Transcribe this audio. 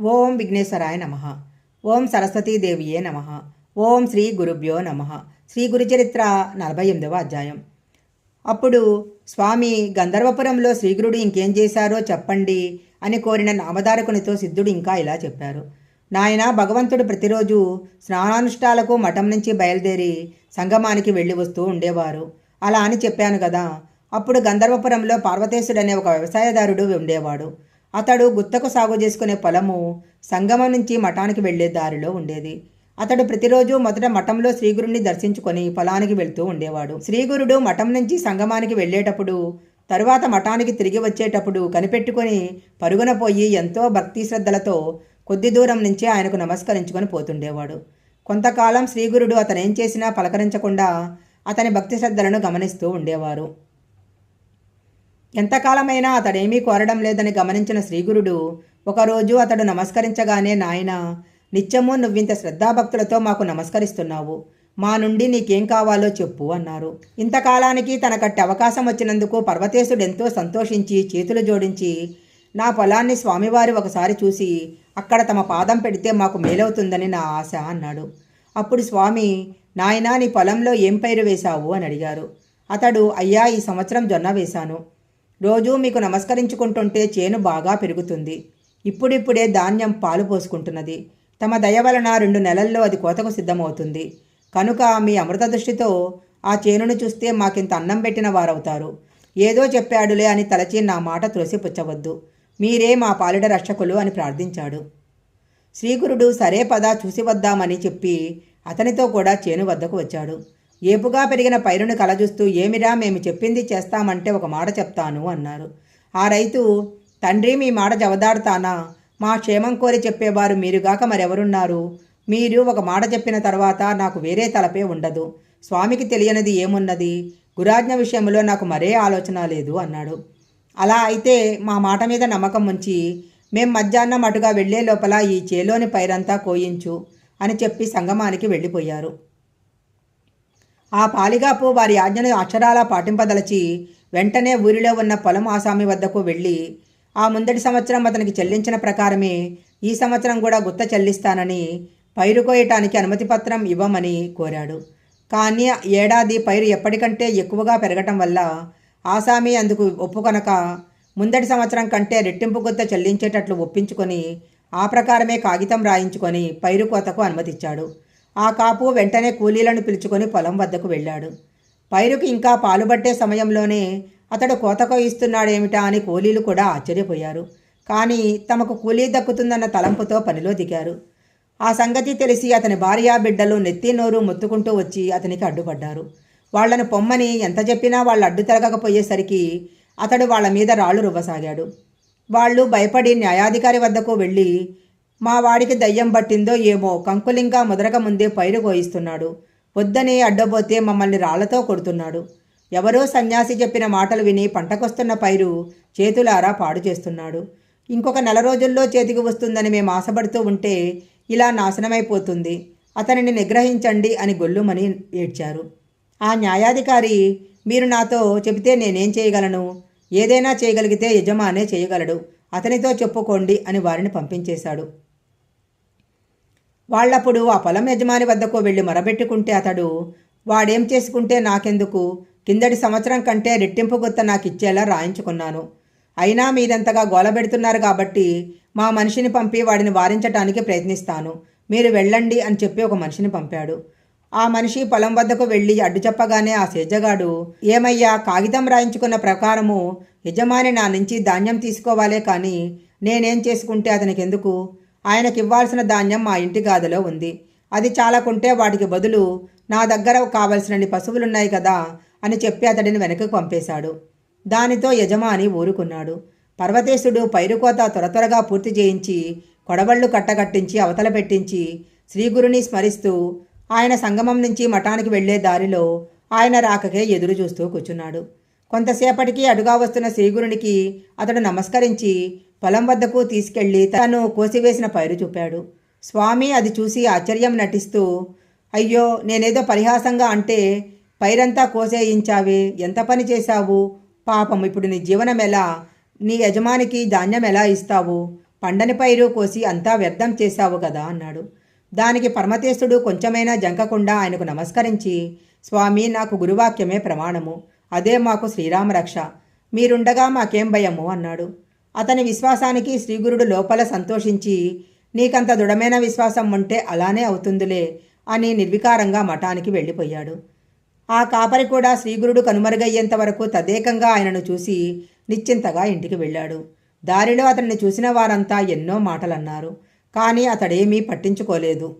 ఓం విఘ్నేశ్వరాయ నమ. ఓం సరస్వతీదేవియే నమ. ఓం శ్రీ గురుభ్యో నమ. శ్రీ గురుచరిత్ర నలభై ఎనిమిదవ అధ్యాయం. అప్పుడు స్వామి గంధర్వపురంలో శ్రీగురుడు ఇంకేం చేశారో చెప్పండి అని కోరిన నామధారకునితో సిద్ధుడు ఇంకా ఇలా చెప్పారు. నాయన భగవంతుడు ప్రతిరోజు స్నానానుష్ఠాలకు మఠం నుంచి బయలుదేరి సంగమానికి వెళ్ళి వస్తూ ఉండేవారు. అలా అని చెప్పాను కదా అప్పుడు గంధర్వపురంలో పార్వతేశుడు అనే ఒక వ్యవసాయదారుడు ఉండేవాడు. అతడు గుత్తకు సాగు చేసుకునే పొలము సంగమం నుంచి మఠానికి వెళ్ళే దారిలో ఉండేది. అతడు ప్రతిరోజు మొదట మఠంలో శ్రీగురుని దర్శించుకొని పొలానికి వెళ్తూ ఉండేవాడు. శ్రీగురుడు మఠం నుంచి సంగమానికి వెళ్ళేటప్పుడు తరువాత మఠానికి తిరిగి వచ్చేటప్పుడు కనిపెట్టుకొని పరుగున పోయి ఎంతో భక్తి శ్రద్ధలతో కొద్ది దూరం నుంచే ఆయనకు నమస్కరించుకొని పోతుండేవాడు. కొంతకాలం శ్రీగురుడు అతనేం చేసినా పలకరించకుండా అతని భక్తి శ్రద్ధలను గమనిస్తూ ఉండేవారు. ఎంతకాలమైనా అతడేమీ కోరడం లేదని గమనించిన శ్రీగురుడు ఒకరోజు అతడు నమస్కరించగానే నాయన నిత్యము నువ్వింత శ్రద్ధాభక్తులతో మాకు నమస్కరిస్తున్నావు. మా నుండి నీకేం కావాలో చెప్పు అన్నారు. ఇంతకాలానికి తనకట్టి అవకాశం వచ్చినందుకు పర్వతేశుడు ఎంతో సంతోషించి చేతులు జోడించి నా పొలాన్ని స్వామివారి ఒకసారి చూసి అక్కడ తమ పాదం పెడితే మాకు మేలవుతుందని నా ఆశ అన్నాడు. అప్పుడు స్వామి నాయనా నీ పొలంలో ఏం పైరు వేశావు? అని అడిగారు. అతడు అయ్యా ఈ సంవత్సరం జొన్న వేశాను. రోజూ మీకు నమస్కరించుకుంటుంటే చేను బాగా పెరుగుతుంది. ఇప్పుడిప్పుడే ధాన్యం పాలు పోసుకుంటున్నది. తమ దయ వలన రెండు నెలల్లో అది కోతకు సిద్ధమవుతుంది. కనుక మీ అమృత దృష్టితో ఆ చేనును చూస్తే మాకింత అన్నం పెట్టిన వారవుతారు. ఏదో చెప్పాడులే అని తలచి నా మాట త్రోసిపుచ్చవద్దు. మీరే మా పాలిడ రక్షకులు అని ప్రార్థించాడు. శ్రీగురుడు సరే పదా చూసి వద్దామని చెప్పి అతనితో కూడా చేను వద్దకు వచ్చాడు. ఏపుగా పెరిగిన పైరును కలజూస్తూ ఏమిరా మేము చెప్పింది చేస్తామంటే ఒక మాట చెప్తాను అన్నారు. ఆ రైతు తండ్రి మీ మాట జవదాడుతానా? మా క్షేమం కోరి చెప్పేవారు మీరుగాక మరెవరున్నారు? మీరు ఒక మాట చెప్పిన తర్వాత నాకు వేరే తలపే ఉండదు. స్వామికి తెలియనిది ఏమున్నది? గురాజ్ఞ విషయంలో నాకు మరే ఆలోచన లేదు అన్నాడు. అలా అయితే మా మాట మీద నమ్మకం ఉంచి మేం మధ్యాహ్నం అటుగా వెళ్ళే లోపల ఈ చేలోని పైరంతా కోయించు అని చెప్పి సంగమానికి వెళ్ళిపోయారు. ఆ పాలిగాపు వారి ఆజ్ఞను అక్షరాలా పాటింపదలచి వెంటనే ఊరిలో ఉన్న పొలం ఆసామి వద్దకు వెళ్ళి ఆ ముందటి సంవత్సరం అతనికి చెల్లించిన ప్రకారమే ఈ సంవత్సరం కూడా గుత్త చెల్లిస్తానని పైరు కోయటానికి అనుమతి పత్రం ఇవ్వమని కోరాడు. కానీ ఏడాది పైరు ఎప్పటికంటే ఎక్కువగా పెరగటం వల్ల ఆసామి అందుకు ఒప్పుకొనక ముందటి సంవత్సరం కంటే రెట్టింపు గుత్త చెల్లించేటట్లు ఒప్పించుకొని ఆ ప్రకారమే కాగితం రాయించుకొని పైరు కోతకు అనుమతిచ్చాడు. ఆ కాపు వెంటనే కూలీలను పిలుచుకొని పొలం వద్దకు వెళ్ళాడు. పైరుకి ఇంకా పాలుబట్టే సమయంలోనే అతడు కోత ఇస్తున్నాడేమిటా అని కూలీలు కూడా ఆశ్చర్యపోయారు. కానీ తమకు కూలీ దక్కుతుందన్న తలంపుతో పనిలో దిగారు. ఆ సంగతి తెలిసి అతని భార్యా బిడ్డలు నెత్తి నోరు మొత్తుకుంటూ వచ్చి అతనికి అడ్డుపడ్డారు. వాళ్ళను పొమ్మని ఎంత చెప్పినా వాళ్ళు అడ్డు తిరగకపోయేసరికి అతడు వాళ్ళ మీద రాళ్ళు రువ్వసాగాడు. వాళ్ళు భయపడి న్యాయాధికారి వద్దకు వెళ్ళి మా వాడికి దయ్యం పట్టిందో ఏమో కంకులింకా ముదరక ముందే పైరు కోయిస్తున్నాడు. వద్దని అడ్డబోతే మమ్మల్ని రాళ్ళతో కొడుతున్నాడు. ఎవరో సన్యాసి చెప్పిన మాటలు విని పంటకొస్తున్న పైరు చేతులారా పాడు చేస్తున్నాడు. ఇంకొక నెల రోజుల్లో చేతికి వస్తుందని మేము ఆశపడుతూ ఉంటే ఇలా నాశనమైపోతుంది. అతనిని నిగ్రహించండి అని గొల్లుమని ఏడ్చారు. ఆ న్యాయాధికారి మీరు నాతో చెబితే నేనేం చేయగలను? ఏదైనా చేయగలిగితే యజమానే చేయగలడు. అతనితో చెప్పుకోండి అని వారిని పంపించేశాడు. వాళ్ళప్పుడు ఆ పొలం యజమాని వద్దకు వెళ్ళి మొరబెట్టుకుంటే అతడు వాడేం చేసుకుంటే నాకెందుకు? కిందటి సంవత్సరం కంటే రెట్టింపు గుత్త నాకు ఇచ్చేలా రాయించుకున్నాను. అయినా మీరంతగా గోలబెడుతున్నారు కాబట్టి మా మనిషిని పంపి వాడిని వారించటానికి ప్రయత్నిస్తాను. మీరు వెళ్ళండి అని చెప్పి ఒక మనిషిని పంపాడు. ఆ మనిషి పొలం వద్దకు వెళ్ళి అడ్డు చెప్పగానే ఆ సేజగాడు ఏమయ్యా కాగితం రాయించుకున్న ప్రకారము యజమాని నా నుంచి ధాన్యం తీసుకోవాలే కానీ నేనేం చేసుకుంటే అతనికి ఎందుకు ఆయనకి ఇవ్వాల్సిన ధాన్యం మా ఇంటి గాదిలో ఉంది. అది చాలకుంటే వాటికి బదులు నా దగ్గర కావలసినన్ని పశువులున్నాయి కదా అని చెప్పి అతడిని వెనక్కి పంపేశాడు. దానితో యజమాని ఊరుకున్నాడు. పర్వతేశుడు పైరుకోత త్వర త్వరగా పూర్తి చేయించి కొడవళ్ళు కట్టకట్టించి అవతల పెట్టించి శ్రీగురుని స్మరిస్తూ ఆయన సంగమం నుంచి మఠానికి వెళ్ళే దారిలో ఆయన రాకకే ఎదురు చూస్తూ కూర్చున్నాడు. కొంతసేపటికి అడుగా వస్తున్న శ్రీగురునికి అతడు నమస్కరించి పొలం వద్దకు తీసుకెళ్ళి తను కోసివేసిన పైరు చూపాడు. స్వామి అది చూసి ఆశ్చర్యం నటిస్తూ అయ్యో నేనేదో పరిహాసంగా అంటే పైరంతా కోసేయించావే ఎంత పని చేశావు? పాపం ఇప్పుడు నీ జీవనం ఎలా? నీ యజమానికి ధాన్యం ఎలా ఇస్తావు? పండని పైరు కోసి అంతా వ్యర్థం చేశావు కదా అన్నాడు. దానికి పరమతేశుడు కొంచెమైనా జంకకుండా ఆయనకు నమస్కరించి స్వామి నాకు గురువాక్యమే ప్రమాణము. అదే మాకు శ్రీరామరక్ష. మీరుండగా మాకేం భయము? అన్నాడు. అతని విశ్వాసానికి శ్రీగురుడు లోపల సంతోషించి నీకంత దృఢమైన విశ్వాసం ఉంటే అలానే అవుతుందిలే అని నిర్వికారంగా మఠానికి వెళ్ళిపోయాడు. ఆ కాపరి కూడా శ్రీగురుడు కనుమరుగయ్యేంత వరకు తదేకంగా ఆయనను చూసి నిశ్చింతగా ఇంటికి వెళ్ళాడు. దారిలో అతన్ని చూసిన వారంతా ఎన్నో మాటలన్నారు. కానీ అతడేమీ పట్టించుకోలేదు.